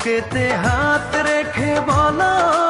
বুকেতে হাত রেখে বলো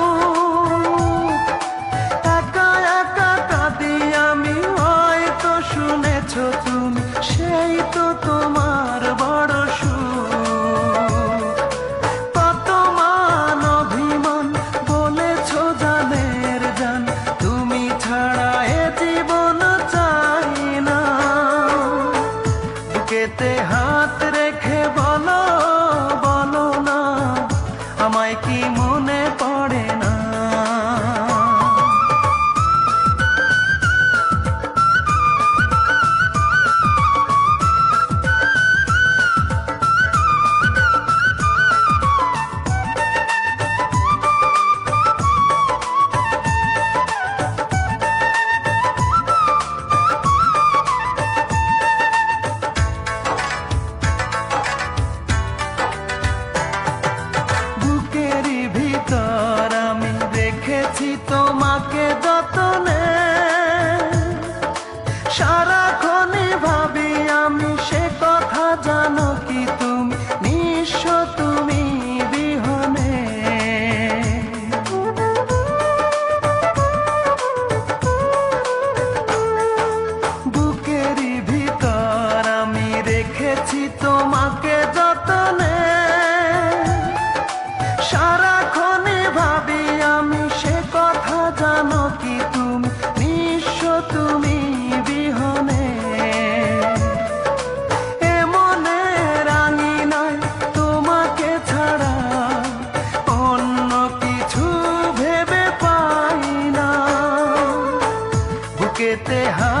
তোমাকে যতনে সারাক্ষণে ভাবি আমি সে কথা জানো কি তুমি? নিঃস্ব তুমি বিহনে। এমনে রাঙি নাই তোমাকে ছাড়া, অন্য কিছু ভেবে পাই না। বুকেতে হাত